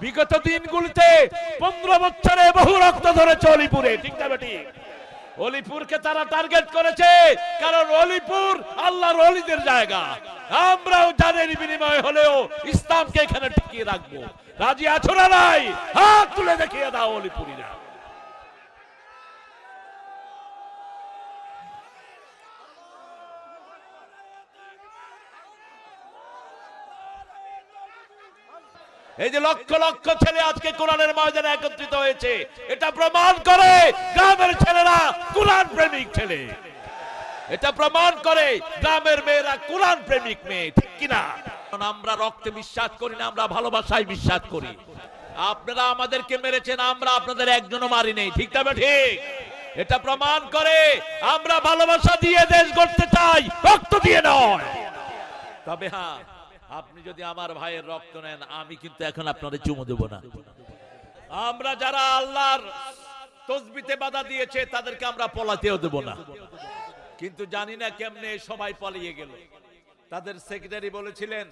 বিগত দিনগুলিতে পনেরো বছরে বহু রক্ত ধরেছে অলিপুরে, ঠিক না বেটি? অলিপুরকে তারা টার্গেট করেছে, কারণ অলিপুর আল্লাহর অলিদের জায়গা। আমরাও জানের বিনিময় হলেও ইসলামকে এখানে টিকিয়ে রাখব। রাজি আছো না নাই? হাত তুলে দেখিয়ে দাও অলিপুরীরা। এই যে লক্ষ লক্ষ ছেলে আজকে কোরআনের ময়দানে একত্রিত হয়েছে, এটা প্রমাণ করে গ্রামের ছেলেরা কোরআন প্রেমিক ছেলে। এটা প্রমাণ করে গ্রামের মেয়েরা কোরআন প্রেমিক মেয়ে, ঠিক কিনা? আমরা রক্তে বিশ্বাস করি না, আমরা ভালোবাসায় বিশ্বাস করি। আপনারা আমাদেরকে মেরেছেন, আমরা আপনাদের একজনও মারি নেই, ঠিক তবে ঠিক এটা প্রমাণ করে আমরা ভালোবাসা দিয়ে দেশ গড়তে চাই, রক্ত দিয়ে নয়। তবে হ্যাঁ আপনি যদি আমার ভাইয়ের রক্ত নেন, আমি কিন্তু এখন আপনাদের চুমু দেব না। আমরা যারা আল্লাহর তসবিতে বাধা দিয়েছে, তাদেরকে আমরা পলাতেও দেব না। কিন্তু জানি না কেমনে সবাই পালিয়ে গেল। তাদের সেক্রেটারি বলেছিলেন,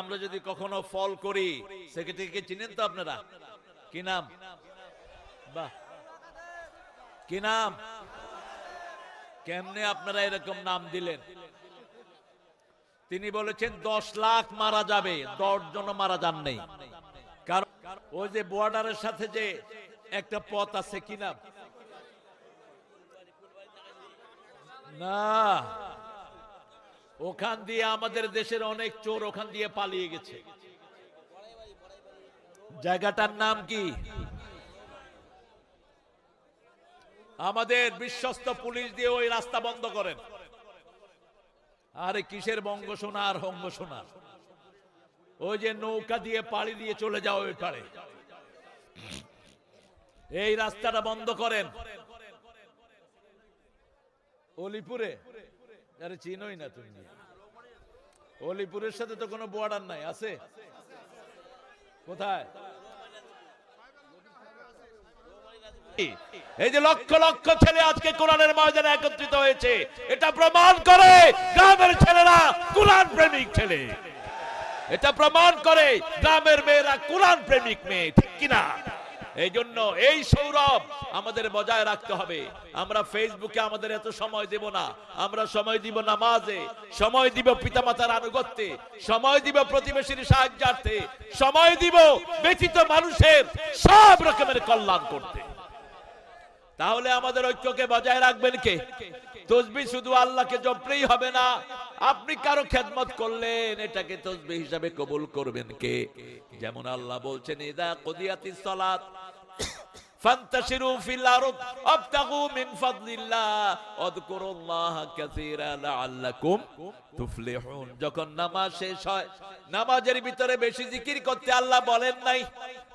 আমরা যদি কখনো ফল করি সেক্রেটারিকে চিনেন তো আপনারা? কি নাম? বাহ। কি নাম? কেমনে আপনারা এরকম নাম দিলেন? তিনি বলেছেন, দশ লাখ মারা যাবে দশ জন মারা যান নেই। কারণ ওই যে বর্ডারের সাথে যে একটা পথ আছে কি নাম? না। ওখান দিয়ে আমাদের দেশের অনেক চোর ওখান দিয়ে পালিয়ে গেছে। জায়গাটার নাম কি? আমাদের বিশ্বস্ত পুলিশ দিয়ে ওই রাস্তা বন্ধ করেন। আরে কিসের বঙ্গ সোনা আর হঙ্গ সোনা? ওই যে নৌকা দিয়ে পাড়ি দিয়ে চলে যাও ওই পাড়ে এই রাস্তাটা বন্ধ করেন। অলিপুরে? আরে চিনোই না তুমি। অলিপুরের সাথে তো কোনো বর্ডার নাই, আছে? কোথায়? এই যে লক্ষ লক্ষ ছেলে আজকে কোরআনের ময়দানে একত্রিত হয়েছে, এটা প্রমাণ করে গ্রামের ছেলেরা কোরআন প্রেমিক ছেলে। এটা প্রমাণ করে গ্রামের মেয়েরা কোরআন প্রেমিক মেয়ে, ঠিক কিনা? এই জন্য এই সৌরভ আমাদের বজায় রাখতে হবে। আমরা ফেসবুকে আমাদের এত সময় দেব না। আমরা সময় দিব নামাজে, সময় দিব পিতামাতার আনুগত্যে, সময় দিব প্রতিবেশীর সাহায্যার্থে, সময় দিব ব্যতীত মানুষের সব রকমের কল্যাণ করতে। তাহলে আমাদের ঐক্যকে বজায় রাখবেন কে? তসবি শুধু আল্লাহকে জপলেই হবে না। আপনি কারও খেদমত করলেন, এটাকে তসবি হিসাবে কবুল করবেন কে? যেমন আল্লাহ বলছেন, ইদা কদিয়াতিস সালাত যখন নামাজ শেষ হয়, নামাজের ভিতরে বেশি জিকির করতে আল্লাহ বলেন নাই।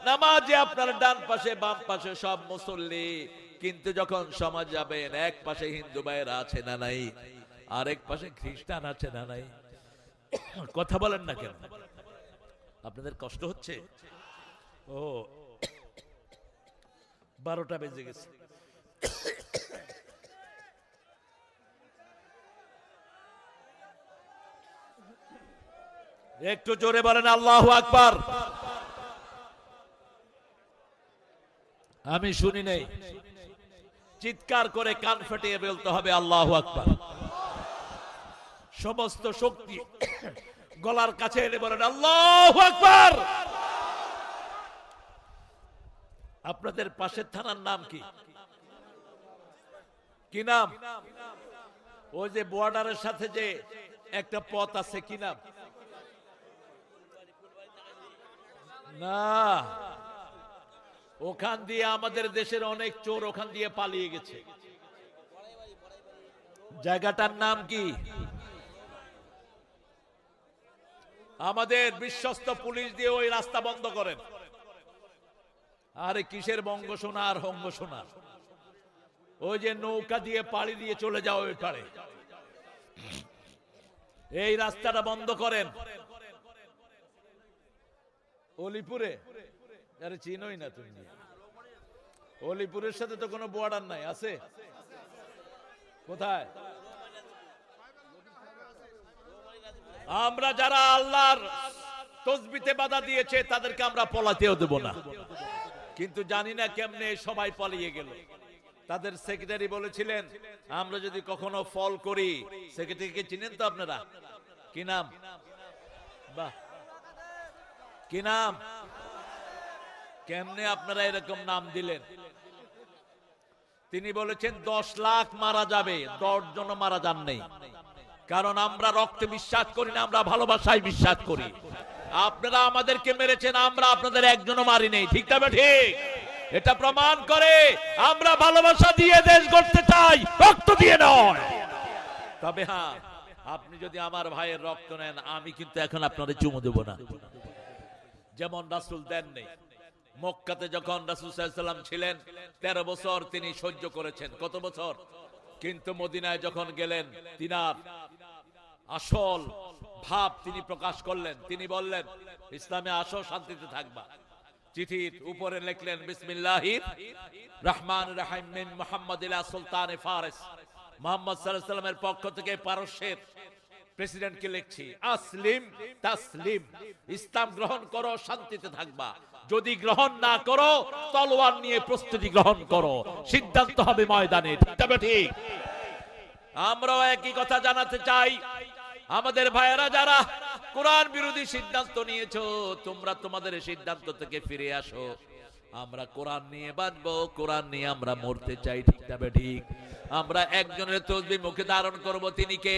নামাজে আপনার ডান পাশে বাম পাশে সব মুসল্লি কিন্তু যখন সমাজ যাবেন এক পাশে হিন্দু ভাইয়েরা আছে না নাই? আরেক পাশে খ্রিস্টান আছে না নাই? কথা বলেন না কেন? আপনাদের কষ্ট হচ্ছে? ও, বারোটা বেজে গেছে। একটু জোরে বলেন আল্লাহ আকবার। আমি শুনি নাই। চিৎকার করে কান ফেটিয়ে বলতে হবে, আল্লাহ আকবার। সমস্ত শক্তি গলার কাছে এনে বলেন, আল্লাহ আকবার! আপনাদের পাশের থানার নাম কি? কি নাম? ওই যে বর্ডারের সাথে যে একটা পথ আছে, কি নাম? না। ওখান দিয়ে আমাদের দেশের অনেক চোর ওখান দিয়ে পালিয়ে গেছে। জায়গাটার নাম কি? আমাদের বিশ্বস্ত পুলিশ দিয়ে ওই রাস্তা বন্ধ করেন। আরে কিসের বঙ্গ সোনা আর হঙ্গ সোনা? ওই যে নৌকা দিয়ে পাড়ি দিয়ে চলে যাও ওই পাড়ে এই রাস্তাটা বন্ধ করেন। অলিপুরে? আরে চিনোই না তুমি। অলিপুরের সাথে তো কোনো বর্ডার নাই, আছে? কোথায়? আমরা যারা আল্লাহর তসবিতে বাধা দিয়েছে, তাদেরকে আমরা পলাতেও দেব না। কিন্তু জানি না কেমনে সবাই পালিয়ে গেল। তাদের সেক্রেটারি বলেছিলেন, আমরা যদি কখনো ফল করি সেক্রেটারিকে চিনেন তো আপনারা? কি নাম? বাহ। কি নাম? কেমনে আপনারা এরকম নাম দিলেন? তিনি বলেছেন, দশ লাখ মারা যাবে, দশ জন মারা যান নেই। কারণ আমরা রক্তে বিশ্বাস করি না, আমরা ভালোবাসায় বিশ্বাস করি। আপনারা আমাদেরকে মেরেছেন, আমরা আপনাদের একজনও মারি নেই। ঠিক তবে ঠিক এটা প্রমাণ করে আমরা ভালোবাসা দিয়ে দেশ গড়তে চাই, রক্ত দিয়ে নয়। তবে হ্যাঁ আপনি যদি আমার ভাইয়ের রক্ত নেন, আমি কিন্তু এখন আপনাদের চুমু দেব না। যেমন রাসুল দেন নেই। মক্কাতে যখন রাসুল সাল্লাম ছিলেন, তেরো বছর তিনি সহ্য করেছেন। কত বছর? কিন্তু মদিনায় যখন গেলেন, তিনার আসল ভাব তিনি প্রকাশ করলেন। তিনি বললেন, ইসলামে আসো, শান্তিতে থাকবা। চিঠির উপরে লিখলেন বিসমিল্লাহির রহমান রাহিম মুহাম্মদ সুলতান ফারিস। মোহাম্মদ সাল্লামের পক্ষ থেকে পারস্যের প্রেসিডেন্টকে লিখছি, আসলিম তাসলিম, ইসলাম গ্রহণ করো, শান্তিতে থাকবা। যদি গ্রহণ না করো, তলোয়ার নিয়ে প্রস্তুতি গ্রহণ করো। সিদ্ধান্ত হবে ময়দানে, ঠিক আমরাও একই কথা জানাতে চাই। আমাদের ভাইয়েরা যারা কোরআন বিরোধী সিদ্ধান্ত নিয়েছো, তোমরা তোমাদের সিদ্ধান্ত থেকে ফিরে আসো। আমরা কোরআন নিয়ে বাঁচবো কোরআন নিয়ে আমরা মরতে চাই, ঠিক তবে ঠিক? আমরা একজনের তসবি মুখে ধারণ করব, তিনি কে?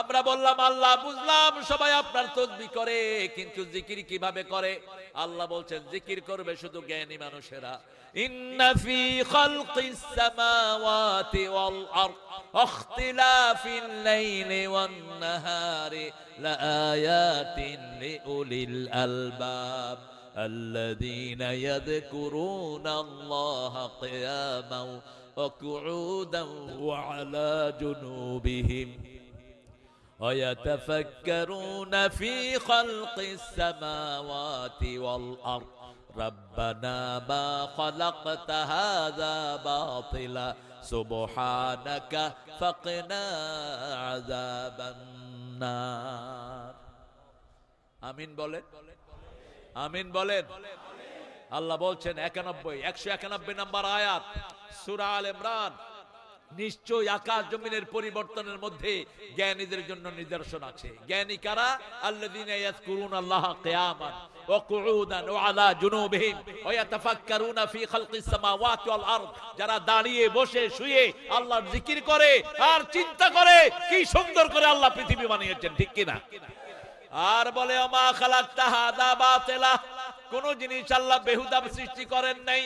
আমরা বললাম আল্লাহ বুঝলাম সবাই আপনার তসবি করে কিন্তু জিকির কিভাবে করে আল্লাহ বলছেন জিকির করবে শুধু জ্ঞানী মানুষেরা ইন্না ফি খালকিস সামাওয়াতি ওয়াল আরদ واختلاف الليل والنهار لآيات لأولي الألباب الذين يذكرون الله قياما وقعودا وعلى جنوبهم ويتفكرون في خلق السماوات والأرض ربنا ما خلقت هذا باطلا سبحانك فقنا عذاب النار আমিন বলেন আমিন বলেন আল্লাহ বলছেন একানব্বই একশো একানব্বই নাম্বার আয়াত সুরা আল ইমরান নিশ্চয় আকাশ জমিনের পরিবর্তনের মধ্যে জ্ঞানীদের জন্য নিদর্শন আছে। জ্ঞানী কারা? আল্লাহ যারা দাঁড়িয়ে বসে, শুয়ে আল্লাহর জিকির করে আর চিন্তা করে, কি সুন্দর করে আল্লাহ পৃথিবী বানিয়েছেন, ঠিক কিনা? আর বলে মা খালাক্তা হাদা বাতিলা। কোন জিনিস আল্লাহ বেহুদা সৃষ্টি করেন নাই।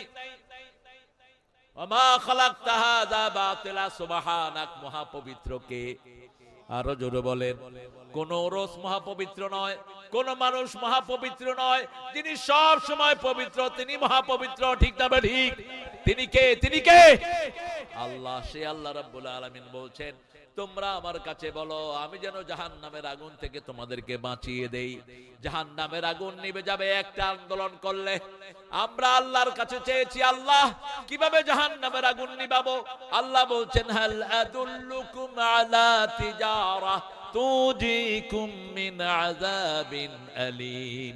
সুবহানাক মহাপবিত্র নয়, কোন মানুষ মহাপবিত্র নয় সব সময় পবিত্র, তিনি মহাপবিত্র, ঠিক না ঠিক? তিনি কে? তিনি কে? আল্লাহ, সে আল্লাহ রাব্বুল আলামিন বলছেন তোমরা আমার কাছে বলো, আমি যেন জাহান নামের আগুন থেকে তোমাদেরকে বাঁচিয়ে দেই। জাহান নামের আগুন নিবে যাবে একটা আন্দোলন করলে। আমরা আল্লাহর কাছে চেয়েছি, আল্লাহ, কীভাবে জাহান নামের আগুন নিবাবো আল্লাহ বলছেন আলা তুজিকুম মিন আযাবিন আলীম।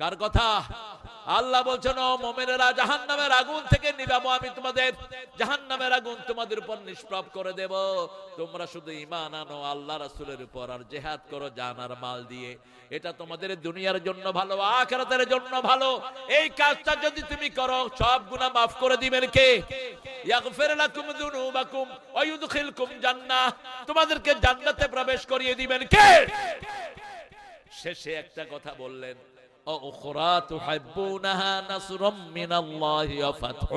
কার কথা? আল্লাহ বলছেন মোমেনেরা, জাহান্নামের আগুন থেকে নিবাবো আমি তোমাদের। জাহান্নামের আগুন তোমাদের উপর নিষ্প্রভ করে দেব। তোমরা শুধু ঈমান আনো, আল্লাহ রাসূলের উপর, আর জেহাদ করো জান আর মাল দিয়ে। এটা তোমাদের দুনিয়ার জন্য ভালো, আখিরাতের জন্য ভালো। এই কাজটা যদি তুমি করো, সব গুনাহ মাফ করে দিবেন কে? তোমাদেরকে জান্নাতে প্রবেশ করিয়ে দিবেন কে? শেষে একটা কথা বললেন وأخرى تحبونها نصر من الله وفتح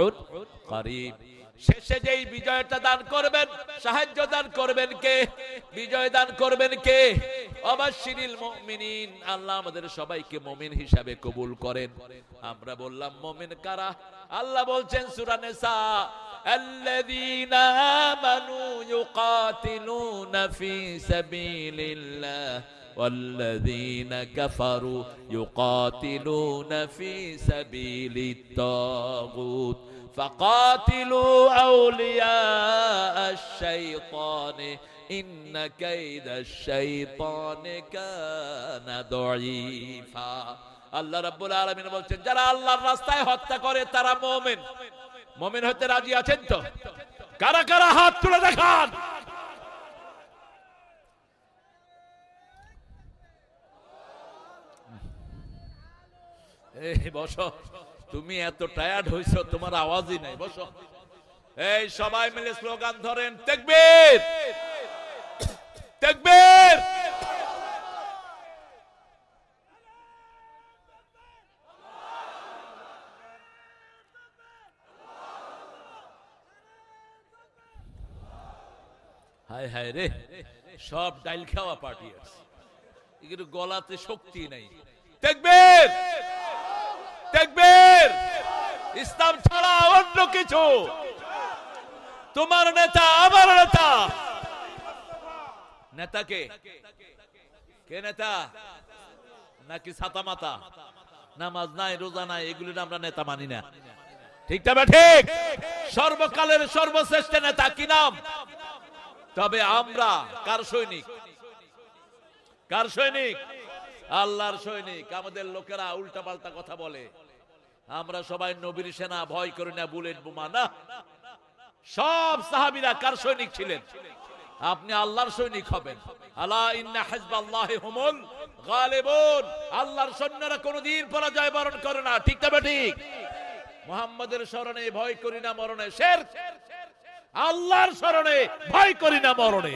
قريب শেষে যেই বিজয়টা দান করবেন সাহায্য দান করবেন কে বিজয় দান করবেন কে অবাশিরিল মুমিনিন আল্লাহ আমাদের সবাইকে মুমিন হিসাবে কবুল করেন আমরা বললাম মুমিন কারা আল্লাহ বলছেন সূরা নিসা الذين آمنوا يقاتلون في سبيل الله والذين كفروا يقاتلون في سبيل الطاغوت فقاتلوا أولياء الشيطان إن كيد الشيطان كان ضعيفا আল্লাহ রাব্বুল আলামিন বলছেন যারা আল্লাহর রাস্তায় হত্যা করে তারা মুমিন মুমিন হতে রাজি আছেন তো কারা কারা হাত তুলে দেখান বসো। তুমি এত টায়ার্ড হইছো, তোমার আওয়াজই নাই, বসো। এই, সবাই মিলে স্লোগান ধরেন হায় হায় রে, সব ডাইল খাওয়া পার্টি আছে। গলাতে শক্তি নাই। তেকবীর! তেকবীর। ইসলাম ছাড়া অন্য কিছু। তোমার নেতা, আমার নেতা। নেতাকে? কে নেতা? নাকি ছাতা মাতা? নামাজ নাই, রোজা নাই, এগুলি আমরা নেতা মানি না। ঠিক তবে ঠিক? সর্বকালের সর্বশ্রেষ্ঠ নেতা কি নাম? তবে আমরা কার সৈনিক? কার সৈনিক? আল্লাহর সৈনিক, আমাদের লোকেরা উল্টা পাল্টা কথা বলে। আমরা সবাই নবীর সেনা, ভয় করি না, বুলেট বোমা, না। সব সাহাবিরা কার সৈনিক ছিলেন? আপনি আল্লাহর সৈনিক হবেন। আল্লাহর সৈন্যরা কোনোদিন পরাজয় বরণ করে না। ঠিক তবে ঠিক মুহাম্মাদের শরণে ভয় করি না, মরণে শের। আল্লাহর শরণে ভয় করি না, মরণে।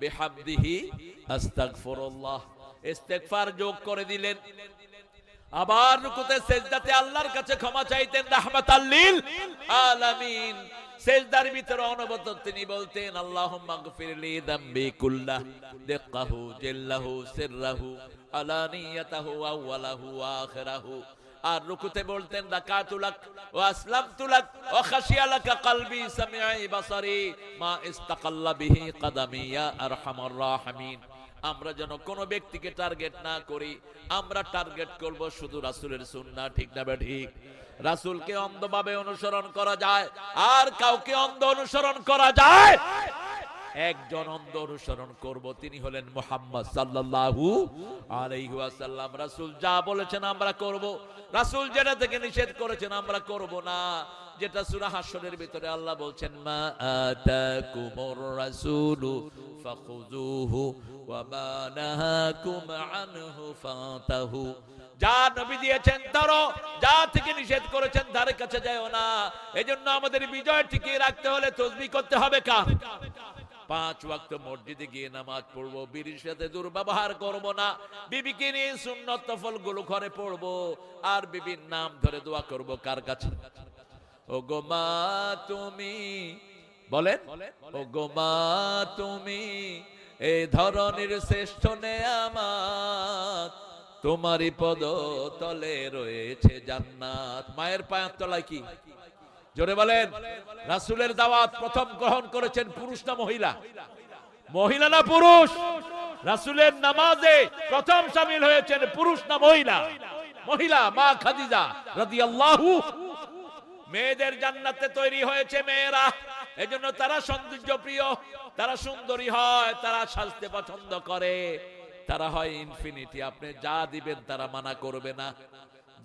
বিহামদিহি আস্তাগফিরুল্লাহ ইস্তেগফার যোগ করে দিলেন। আবার রুকুতে সেজদাতে আল্লাহর কাছে ক্ষমা চাইতেন রাহমাতাল লিল আলামিন। সেজদার ভিতরে অনবরত তিনি বলতেন, আল্লাহুম্মা গফিরলি দামবি কুল্লাহ দিক্কাহু জিল্লাহু সিররাহু আলানিয়াতাহু আউওয়ালাহু আখিরাহু। আর রুকুতে বলতেন আমরা যেন কোন ব্যক্তিকে টার্গেট না করি, আমরা টার্গেট করব শুধু রাসূলের সুন্নাহ, ঠিক না বে ঠিক? রাসূলকে অন্ধভাবে অনুসরণ করা যায়, আর কাউকে অন্ধ অনুসরণ করা যায়? একজন অন্ধ অনুসরণ করব। তিনি হলেন মোহাম্মদ সাল্লাল্লাহু আলাইহি ওয়াসাল্লাম। রাসূল যা বলেছেন আমরা করব। রাসূল যেটা থেকে নিষেধ করেছেন আমরা করব না। যেটা সূরা হাশরের ভিতরে আল্লাহ বলছেন, মা আতাকুমুর রাসূলু ওয়া মা নাহাকুম আনহু ফাতাহু। যা নবী দিয়েছেন ধরো, যা থেকে নিষেধ করেছেন ধারে কাছে যাও না। এজন্য আমাদের বিজয় টিকিয়ে রাখতে হলে তসবিহ করতে হবে কার? পাঁচ ওয়াক্ত মসজিদে গিয়ে নামাজ পড়ব বিবির সাথে দুর্ব্যবহার করব না, বিবিকে নিয়ে সুন্নত নফলগুলো ঘরে পড়ব, আর বিবির নাম ধরে দোয়া করব কার কাছে? ও গো মা তুমি, বলেন? ও গো মা তুমি এই ধরনের শ্রেষ্ঠ নে আমার তোমারই পদ তলে রয়েছে জান্নাত। মায়ের পায়ের তলায় কি? জোরে বলেন, রাসূলের দাওয়াত প্রথম গ্রহণ করেছেন পুরুষ না মহিলা? মহিলা না পুরুষ? রাসূলের নামাজে প্রথম শামিল হয়েছেন পুরুষ না মহিলা? মহিলা, মা খাদিজা রাদিয়াল্লাহু মেয়েদের জান্নাতে তৈরি হয়েছে মেয়েরা। এজন্য তারা সৌন্দর্য প্রিয় তারা সুন্দরী হয়, তারা সাজতে পছন্দ করে। তারা হয় ইনফিনিটি, আপনি যা দিবেন তারা মানা করবে না।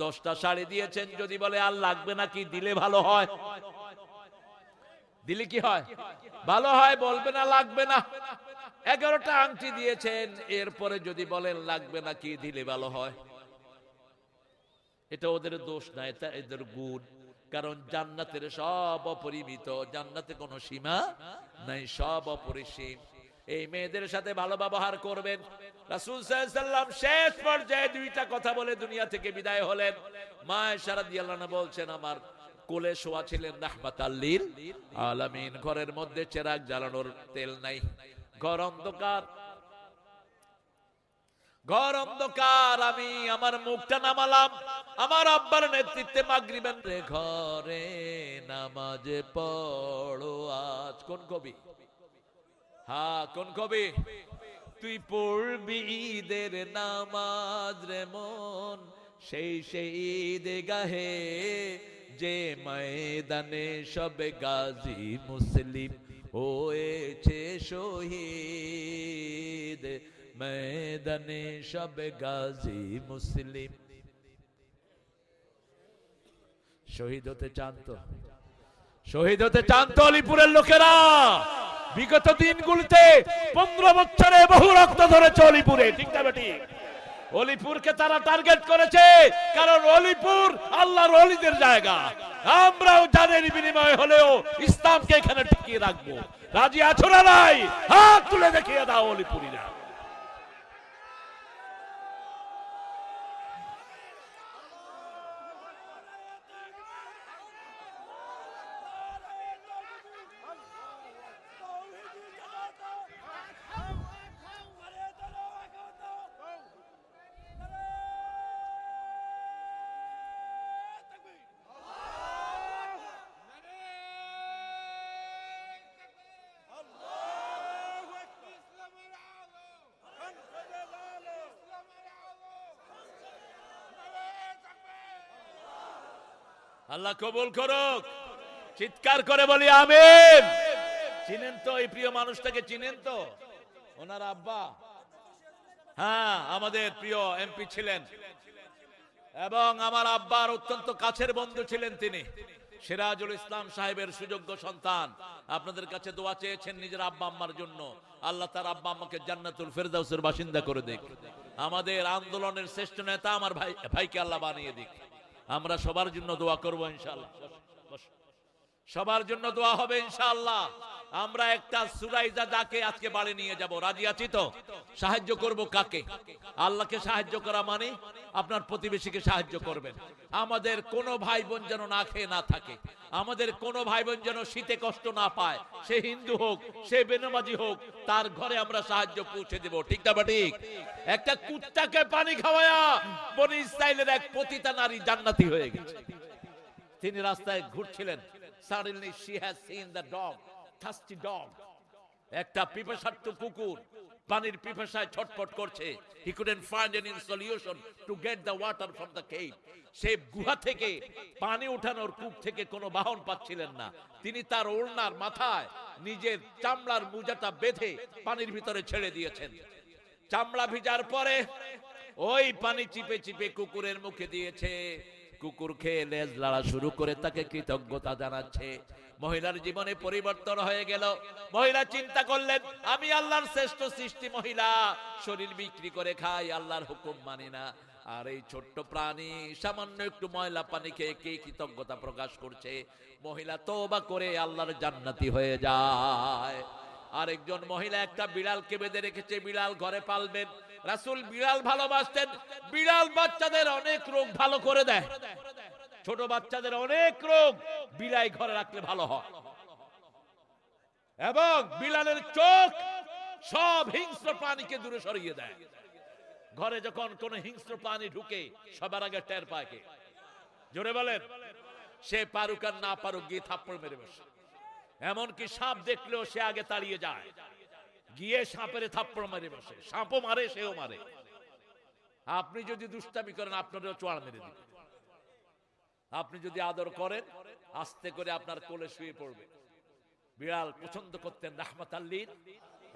দশটা শাড়ি দিয়েছেন, যদি বলে, আর লাগবে না কি, দিলে ভালো হয়? দিলে কি হয়? ভালো হয়, বলবে না, লাগবে না। এগারোটা আংটি দিয়েছেন, এরপরে যদি বলেন, লাগবে না কি, দিলে ভালো হয়? এটা ওদের দোষ না, এটা এদের গুণ। কারণ জান্নাতের সব অপরিমিত, জান্নাতে কোনো সীমা নাই, সব অপরিসীম। এই মেয়েদের সাথে ভালো ব্যবহার করবেন। রাসূল সাল্লাম শেষ পর্যায়ে দুইটা কথা বলে দুনিয়া থেকে বিদায় হলেন। মা সারাদিয়াল্লাহ বলছেন, আমার কোলে শোয়া ছিলেন রাহমাতাল্লিল আলামিন। ঘরের মধ্যে চেরাগ জ্বালানোর তেল নাই। ঘর অন্ধকার। ঘর অন্ধকার। আমি আমার মুখটা নামালাম। আমার আব্বার নেতৃত্বে মাগরিবেন রে ঘরে নামাজ পড়ো। আজ কোন কবি? হ্যাঁ কোন কবি? তুই পড়বি ঈদের নামাজ রে মন, সেই সেই ঈদ গাহে যে ময়দানে সব গাজী মুসলিম হয়েছে শহীদ। ময়দানে সব গাজী মুসলিম। শহীদ হতে চান তো? শহীদ হতে চান তো আলিপুরের লোকেরা? বিগত দিনগুলিতে পনেরো বছরে বহু রক্ত ধরেছে অলিপুরে, ঠিক না বেটি? অলিপুরকে তারা টার্গেট করেছে কারণ অলিপুর আল্লাহর অলিদের জায়গা। আমরাও জানের বিনিময় হলেও ইসলামকে এখানে টিকিয়ে রাখব। রাজি আছো না নাই? হাত তুলে দেখিয়ে দাও অলিপুরীরা। আল্লাহ কবুল করুক। চিৎকার করে বলি, আমিন। চিনেন তো এই প্রিয় মানুষটাকে, চিনেন তো? ওনার আব্বা। হ্যাঁ আমাদের প্রিয় এমপি ছিলেন। এবং আমার আব্বার অত্যন্ত কাছের বন্ধু ছিলেন তিনি, সিরাজুল ইসলাম সাহেবের সুযোগ্য সন্তান। আপনাদের কাছে দোয়া চেয়েছেন নিজের আব্বা আম্মার জন্য। আল্লাহ তার আব্বা আম্মাকে জান্নাতুল ফেরদাউসের বাসিন্দা করে দিক। আমাদের আন্দোলনের শ্রেষ্ঠ নেতা আমার ভাই ভাইকে আল্লাহ বানিয়ে দিক। আমরা সবার জন্য দোয়া করব বস। সবার জন্য দোয়া হবে ইনশাআল্লাহ আমরা একটা সুরাইজা ডাকে আজকে বাড়ি নিয়ে যাব। রাজি আছি তো? সাহায্য করব কাকে? আল্লাহকে সাহায্য করা মানে আপনার প্রতিবেশীকে সাহায্য করবেন। আমাদের কোনো ভাই বোন যেন না খেয়ে না থাকে। আমাদের কোনো ভাই বোন যেন শীতে কষ্ট না পায়। সে হিন্দু হোক, সে বেনমাজি হোক, তার ঘরে আমরা সাহায্য পৌঁছে দেব। ঠিক না ঠিক একটা কুত্তাকে পানি খাওয়ায়া বনি ইসরায়েলের এক পতিতা নারী জান্নাতি হয়ে গেছে। তিনি রাস্তায় ঘুরছিলেন। Suddenly she has seen the dog একটা পিপাসার্থ কুকুর পানির পিপাসায় ছটফট করছে। He find any solution to get the water from the cave সে গুহা থেকে পানি উঠানোর কূপ থেকে কোনো বাহন পাচ্ছিলেন না। তিনি তার ওড়নার মাথায় নিজের চামড়ার মুজাটা বেঁধে পানির ভিতরে ছেড়ে দিয়েছেন। চামড়া ভিজার পরে ওই পানি চিপে চিপে কুকুরের মুখে দিয়েছে। কুকুর খেয়ে লেজ লাড়া শুরু করে তাকে কৃতজ্ঞতা জানাচ্ছে। মহিলার জীবনে পরিবর্তন হয়ে গেল। মহিলা চিন্তা করলেন, আমি আল্লাহর শ্রেষ্ঠ সৃষ্টি মহিলা, শরীর বিক্রি করে খাই, আল্লাহর হুকুম মানি না। আর এই ছোট্ট প্রাণী সামান্য একটু ময়লা পানি খেয়ে কে কৃতজ্ঞতা প্রকাশ করছে? মহিলা তোবা করে আল্লাহর জান্নাতি হয়ে যায়। আরেকজন মহিলা একটা বিড়ালকে বেঁধে রেখেছে, বিড়াল ঘরে পালবেন। রাসুল বিড়াল ভালোবাসতেন। বিড়াল বাচ্চাদের অনেক রোগ ভালো করে দেয়। ছোট বাচ্চাদের অনেক রোগ বিড়াই ঘরে রাখলে ভালো হয়। এবং বিড়ালের চোখ সব হিংস্র প্রাণীকে দূরে সরিয়ে দেয়। ঘরে যখন কোন হিংস্র প্রাণী ঢুকে, সবার আগে টের পায় জোরে বলেন। সে পারুক আর না পারুক গিয়ে থাপ্পড় মেরে বসে। এমনকি সাপ দেখলেও সে আগে তাড়িয়ে যায়। গিয়ে সাপের থাপ্পড় মেরে বসে। সাপও মারে, সেও মারে। আপনি যদি দুষ্টামি করেন, আপনারও চোয়ার মেরে দিবে। আপনি যদি আদর করেন, আস্তে করে আপনার কোলে শুয়ে পড়বে। বিড়াল পছন্দ করতেন রাহমাত আল্লীর।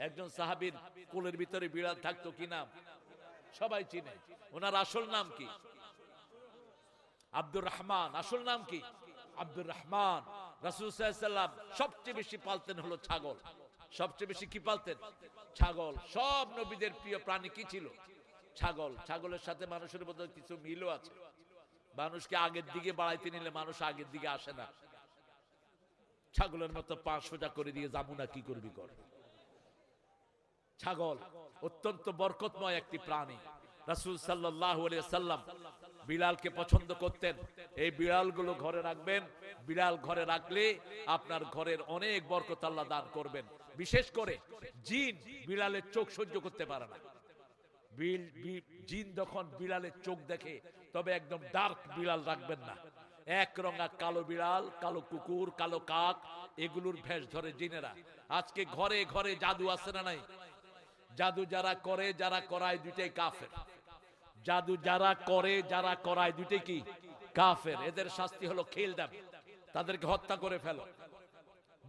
একজন সাহাবীর কোলের ভিতরে বিড়াল থাকতো কি নাম? সবাই চিনে। ওনার আসল নাম কি? আব্দুর রহমান। আসল নাম কি? আব্দুর রহমান। রাসূল সাল্লাম সবচেয়ে বেশি পালতেন হলো ছাগল। সবচেয়ে বেশি কি পালতেন? ছাগল। সব নবীদের প্রিয় প্রাণী কি ছিল? ছাগল। ছাগলের সাথে মানুষের মধ্যে কিছু মিলও আছে। মানুষকে আগের দিকে বাড়াইতে নিলে মানুষ আগের দিকে আসে না। ছাগলের মতো পা সোজা করে দিয়ে যাব না কি করবি কর? ছাগল অত্যন্ত বরকতময় একটি প্রাণী। রাসূল আলাইহি সাল্লাম বিড়ালকে পছন্দ করতেন। এই বিড়ালগুলো ঘরে রাখবেন। বিড়াল ঘরে রাখলে আপনার ঘরের অনেক বরকত আল্লাহ দান করবেন। বিশেষ করে জিন বিড়ালের চোখ সহ্য করতে পারে না। জিন যখন বিড়ালের চোখ দেখে, তবে একদম ডার্ক বিড়াল রাখবেন না। এক রঙা কালো বিড়াল কালো কুকুর, কালো কাক, এগুলোর ভেষ ধরে জিনেরা। আজকে ঘরে ঘরে জাদু আছে না নাই? জাদু যারা করে, যারা করায় দুইটাই কাফের। জাদু যারা করে, যারা করায়, দুইটাই কি? কাফের। এদের শাস্তি হলো খেল দাম। তাদেরকে হত্যা করে ফেলো।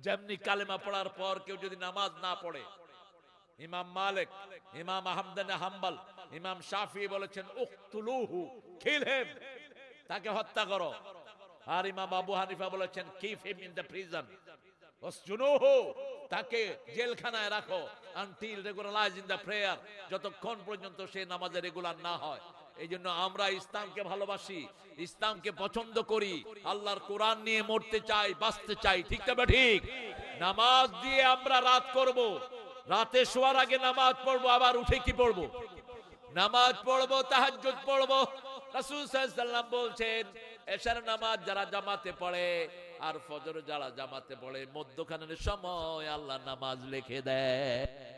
যেমনি কালেমা পড়ার পর কেউ যদি নামাজ না পড়ে, ইমাম মালিক, ইমাম আহমদান হাম্বাল, ইমাম শাফি বলেছেন উকতুলুহু কিল হিম তাকে হত্যা করো। আর ইমাম আবু হানিফা বলেছেন keep him in the prison. ওসজুনুহু তাকে জেলখানায় রাখো। Until regularize in the prayer যতক্ষণ পর্যন্ত সে নামাজে রেগুলার না হয়। এই জন্য আমরা ইসলামকে ভালোবাসি, ইসলামকে পছন্দ করি। আল্লাহর কোরআন নিয়ে মরতে চাই, বাঁচতে চাই, ঠিক তবে ঠিক? নামাজ দিয়ে আমরা রাত করব। রাতে শোয়ার আগে নামাজ পড়ব, আবার উঠে কি পড়ব? নামাজ পড়ব, তাহাজ্জুদ পড়ব। রাসূল সাল্লাল্লাহু বলছেন, এশার নামাজ যারা জামাতে পড়ে আর ফজর যারা জামাতে পড়ে মধ্যখানের সময় আল্লাহ নামাজ লিখে দেয়।